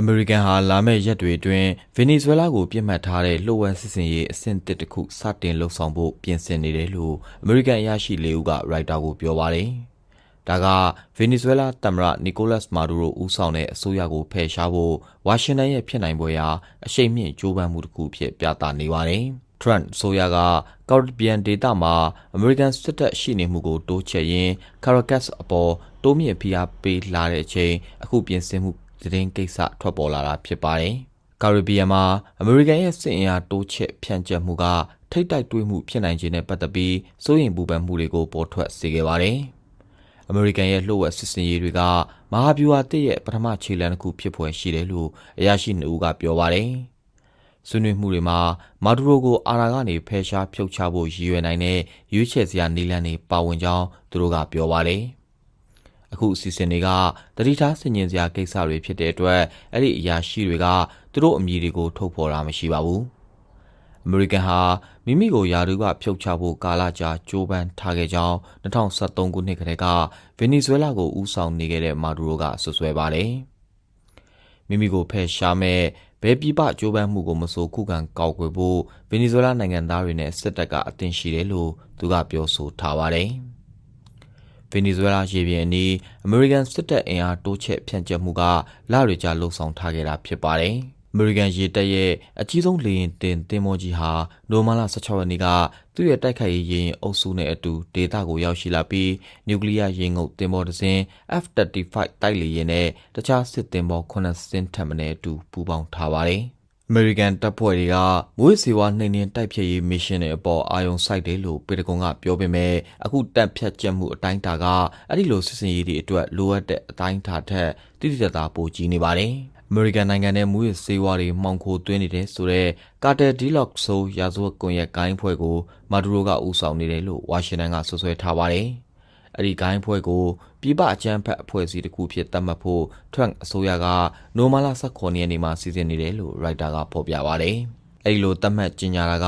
အမေရိကန်ဟာလာမယ့်ရက်တွေအတွင်းဗင်နီဇွဲလားကိုပြစ်မှတ်ထားတဲ့လှုပ်ဝက်စစ်စင်ရေးအဆင့်တစ်တစ်ခုစတင်လှုပ်ဆောင်ဖို့ပြင်ဆင်နေတယ်လို့အမေရိကန်အရာရှိလေးဦးကရိုက်တာကိုပြောပါတယ်။ဒါကဗင်နီဇွဲလားသမ္မတနီကိုလတ်မာဒူရိုဦးဆောင်တဲ့အစိုးရကိုဖယ်ရှားဖို့ဝါရှင်တန်ရဲ့ဖြစ်နိုင်ပွဲရာအရှိန်မြင့်ကြိုးပမ်းမှုတစ်ခုဖြစ်ပြသနေပါတယ်။ Trump ဆိုရကကာရစ်ဘီယန်ဒေသမှာအမေရိကန်စစ်တပ်ရှိနေမှုကိုတိုးချဲ့ရင်း Caracas အပေါ်တိုးမြင့်ဖိအားပေးလာတဲ့အချိန်အခုပြင်ဆင်မှု သတင်းကိစ္စထွက်ပေါ်လာတာဖြစ်ပါတယ်။ကာရစ်ဘီယံမှာအမေရိကန်ရဲ့စစ်အင်အားတိုးချဲ့ဖြန့်ကျက်မှုကထိတ်တိုက်တွေးမှုဖြစ်နိုင်ခြင်းနဲ့ပတ်သက်ပြီးစိုးရိမ်ပူပန်မှုတွေကိုပေါ်ထွက်စေခဲ့ပါတယ်။အမေရိကန်ရဲ့လှုပ်ဝက်စစ်စင်ရေးတွေကမဟာဗျူဟာတစ်ရဲ့ပထမခြေလှမ်းတစ်ခုဖြစ်ဖွယ်ရှိတယ်လို့အရာရှိနှုတ်ကပြောပါတယ်။ဆွေးနွေးမှုတွေမှာမာဒူရိုကိုအာဏာကနေဖယ်ရှားဖြုတ်ချဖို့ရည်ရွယ်နိုင်တဲ့ရွေးချယ်စရာနည်းလမ်းတွေပါဝင်ကြောင်းသူတို့ကပြောပါတယ်။ အခုအစီအစဉ်တွေကတတိထားဆင်ញင်စရာကိစ္စတွေဖြစ်တဲ့အတွက်အဲ့ဒီအရာရှိတွေကသူတို့အမည်တွေကိုထုတ်ဖော်တာမရှိပါဘူးအမေရိကန်ဟာမိမိကိုယာဒူးကဖြုတ်ချဖို့ကာလကြာကြိုးပမ်းထားခဲ့ကြောင်း2023ခုနှစ်ကတည်းကဗင်နီဇွဲလားကိုဦးဆောင်နေခဲ့တဲ့မာဒူရိုကဆွဆွဲပါတယ်မိမိကိုဖယ်ရှားမဲ့ဘယ်ပြပကြိုးပမ်းမှုကိုမဆိုခုခံကောက်ွယ်ဖို့ဗင်နီဇွဲလားနိုင်ငံသားတွေနဲ့စစ်တပ်ကအသင့်ရှိတယ်လို့သူကပြောဆိုထားပါတယ်။ ဗင်နီဇွဲလားရေပြင်အနီးအမေရိကန်စစ်တပ်အင်အားတိုးချဲ့ဖြန့်ကျက်မှုကလတွေကြာလှုပ်ဆောင်ထားခဲ့တာဖြစ်ပါတယ်။အမေရိကန်ရေတပ်ရဲ့အကြီးဆုံးလေယာဉ်တင်သင်္ဘောကြီးဟာနိုမန်လ16ရက်နေ့ကသူ့ရဲ့တိုက်ခိုက်ရေးရေယာဉ်အုပ်စုနဲ့အတူဒေသကိုရောက်ရှိလာပြီးနျူကလ িয়ার ရေငုပ်သင်္ဘောတစ်စင်း F-35 တိုက်လေယာဉ်နဲ့တခြားစစ်သင်္ဘော9စင်းထပ်မံအတူပူးပေါင်းထားပါတယ်။ အမေရိကန်တပ်ဖွဲ့တွေကမွေးစေဝါနှိမ်နင်းတိုက်ဖျက်ရေးမစ်ရှင်တွေအပေါ်အာရုံစိုက်တယ်လို့ပေတကွန်ကပြောပေမဲ့အခုတပ်ဖြတ်ချက်မှုအတိုင်းတာကအဲ့ဒီလိုစစ်စင်ရေးတွေအတွက်လိုအပ်တဲ့အတိုင်းတာထက်တိတိကျကျပိုကြီးနေပါတယ်။အမေရိကန်နိုင်ငံနဲ့မူရစေဝါတွေမှောင်ခိုသွင်းနေတဲ့ဆိုတော့ကာတယ်ဒီလော့ဆိုရာဇဝတ်ကွန်ရက်ဂိုင်းဖွဲ့ကိုမာဒူရိုကဦးဆောင်နေတယ်လို့ဝါရှင်တန်ကဆွဆွဲထားပါတယ်။ အဲ့ဒီဂိုင်းဖွဲ့ကိုပြည်ပအကြမ်းဖက်အဖွဲ့အစည်းတစ်ခုဖြစ်သတ်မှတ်ဖို့ထွန့်အစိုးရကနိုမာလာ16ရက်နေ့မှာစီစဉ်နေတယ်လို့ရိုက်တာကဖော်ပြပါတယ်။အဲ့ဒီလိုသတ်မှတ်ကြေညာတာက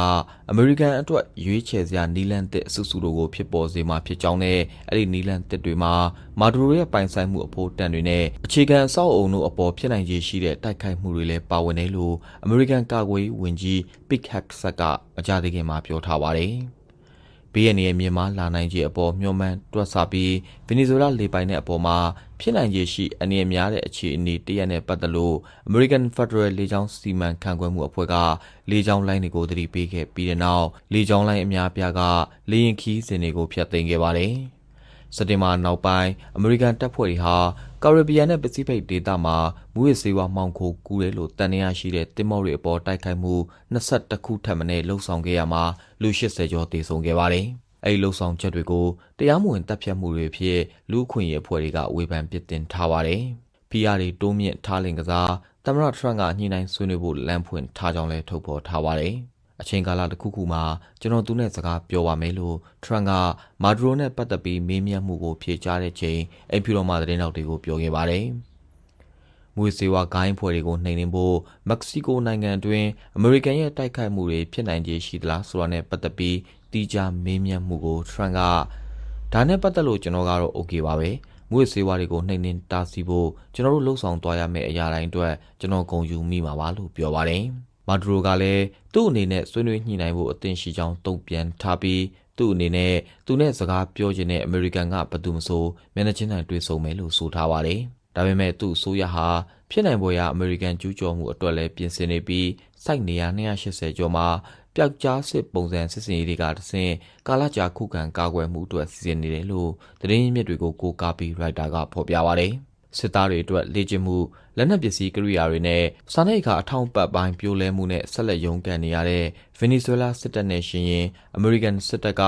အမေရိကန်အတွက်ရွေးချယ်စရာနီလန်တစ်အစုစုတို့ကိုဖြစ်ပေါ်စေမှာဖြစ်ကြောင်းနဲ့အဲ့ဒီနီလန်တစ်တွေမှာမာဒူရိုရဲ့ပိုင်ဆိုင်မှုအဖို့တန်တွေနဲ့အခြေခံအဆောက်အုံတို့အပေါ်ဖြစ်နိုင်ခြေရှိတဲ့တိုက်ခိုက်မှုတွေလည်းပါဝင်တယ်လို့အမေရိကန်ကာကွယ်ရေးဝန်ကြီးပစ်ဟက်ဆက်ကမကြသေးခင်မှာပြောထားပါတယ်။ ဘေးရန်ရဲ့မြန်မာလာနိုင်ခြေအပေါ်မျှော်မှန်းတွက်ဆပြီးဗင်နီဇွဲလားလေပိုင်တဲ့အပေါ်မှာဖြစ်နိုင်ခြေရှိအနေအများတဲ့အခြေအနေတရက်နဲ့ပတ်သက်လို့ American Federal လေကြောင်းစီမံခန့်ခွဲမှုအဖွဲ့ကလေကြောင်းလိုင်းတွေကိုသတိပေးခဲ့ပြီးတဲ့နောက်လေကြောင်းလိုင်းအများပြားကလေယာဉ်ခီးစဉ်တွေကိုဖျက်သိမ်းခဲ့ပါတယ်။ စက်တင်ဘာနောက်ပိုင်းအမေရိကန်တပ်ဖွဲ့တွေဟာကာရစ်ဘီယံနဲ့ပစိဖိတ်ဒေသမှာမူရစေဝါမှောင်ခိုကူးတယ်လို့တန်ရာရှိတဲ့တင်မောတွေအပေါ်တိုက်ခိုက်မှု22ခုထပ်မံလှုပ်ဆောင်ခဲ့ရမှာလူ80ကျော်တေဆုံးခဲ့ပါတယ်။အဲဒီလှုပ်ဆောင်ချက်တွေကိုတရားမဝင်တပ်ဖြတ်မှုတွေဖြစ်လူအခွင့်အရေးအဖွဲ့တွေကဝေဖန်ပစ်တင်ထားပါတယ်။ PR တွေတိုးမြင့်ထားလင်ကစားသမ္မတထရန့်ကညှိနှိုင်းဆွေးနွေးဖို့လမ်းဖွင့်ထားကြောင်းလည်းထုတ်ဖော်ထားပါတယ်။ အချိန်ကာလတစ်ခုခုမှာကျွန်တော်သူနဲ့စကားပြောပါမယ်လို့ထရန်ကမာဒူရိုနဲ့ပတ်သက်ပြီးမေးမြန်းမှုကိုဖြေကြားတဲ့ချိန်အိမ်ဖြူတော်မှသတင်းထောက်တွေကိုပြောခဲ့ပါတယ်။မွေစေဝါဂိုင်းဖွဲ့တွေကိုနှိမ်နင်းဖို့မက္ကဆီကိုနိုင်ငံတွင်အမေရိကန်ရဲ့တိုက်ခိုက်မှုတွေဖြစ်နိုင်ခြေရှိသလားဆိုတာနဲ့ပတ်သက်ပြီးတီးခြားမေးမြန်းမှုကိုထရန်ကဒါနဲ့ပတ်သက်လို့ကျွန်တော်ကတော့ okay ပါပဲ။မွေစေဝါတွေကိုနှိမ့်နှင်းတားဆီးဖို့ကျွန်တော်တို့လှုံ့ဆော်သွားရမယ့်အရာတိုင်းအတွက်ကျွန်တော်ဂုဏ်ယူမိမှာပါလို့ပြောပါတယ်။ မာဒူရိုကလည်းသူ့အနေနဲ့ဆွေးနွေးညှိနှိုင်းဖို့အသင့်ရှိကြောင်းတုံ့ပြန်ထားပြီးသူ့အနေနဲ့သူနဲ့စကားပြောချင်တဲ့အမေရိကန်ကဘယ်သူမှဆိုမျက်နှာချင်းတိုင်တွေ့ဆုံမယ်လို့ဆိုထားပါတယ်။ဒါပေမဲ့သူ့အစိုးရဟာဖြစ်နိုင်ပေါ်ရာအမေရိကန်ကျူးကျော်မှုအတွက်လည်းပြင်ဆင်နေပြီးစိုက်နေရ280ကျော်မှာပျောက်ကြားစစ်ပုံစံစစ်စင်ရေးတွေကတဆင့်ကာလကြာခုခံကာကွယ်မှုအတွက်စီစဉ်နေတယ်လို့သတင်းရင်းမြစ်တွေကိုကိုးကားပြီးရိုက်တာကဖော်ပြပါတယ်။ စစ်သားတွေအတွက်လေ့ကျင့်မှုလက်နက်ပစ္စည်းကိရိယာတွေနဲ့စာနယ်ခါအထောက်ပံ့ပိုင်းပြိုလဲမှုနဲ့ဆက်လက်ရုန်းကန်နေရတဲ့ဗင်နီဇွဲလားစစ်တပ်နဲ့ရှင်ရင်အမေရိကန်စစ်တပ်က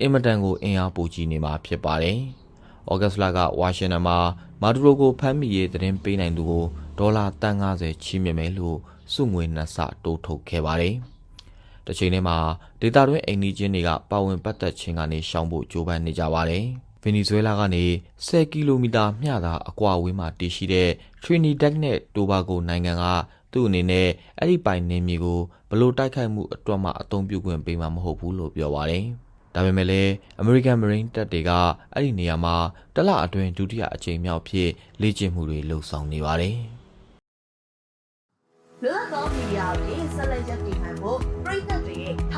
အင်မတန်ကိုအင်အားပိုကြီးနေမှာဖြစ်ပါတယ်။ဩဂတ်စ်လကဝါရှင်တန်မှာမာဒူရိုကိုဖမ်းမိရေးသတင်းပေးနိုင်သူကိုဒေါ်လာ150ချီးမြှင့်မယ်လို့စုငွေနှစ်ဆတိုးထုတ်ခဲ့ပါတယ်။တချိန်တည်းမှာဒေတာတွင်းအိမ်နီးချင်းတွေကပါဝင်ပတ်သက်ခြင်းကနေရှောင်ဖို့ကြိုးပမ်းနေကြပါတယ်။ ဗင်နီဇွဲလားကနေ10ကီလိုမီတာမျှသာအကွာအဝေးမှာတည်ရှိတဲ့ Trinidad နဲ့ Tobago နိုင်ငံကသူ့အနေနဲ့အဲ့ဒီပိုင်နေမြေကိုဘလို့တိုက်ခိုက်မှုအတွက်မှအသုံးပြုခွင့်ပေးမှာမဟုတ်ဘူးလို့ပြောပါတယ်။ဒါပေမဲ့လည်း American Marine တပ်တွေကအဲ့ဒီနေရာမှာတလအတွင်းဒုတိယအကြိမ်မြောက်ဖြစ်လေ့ကျင့်မှုတွေလှုပ်ဆောင်နေပါတယ်။လွတ်လပ်သောမီဒီယာအဖြစ်ဆက်လက်ရပ်တည်နိုင်ဖို့ပြည်သက်တွေရဲ့ထောက်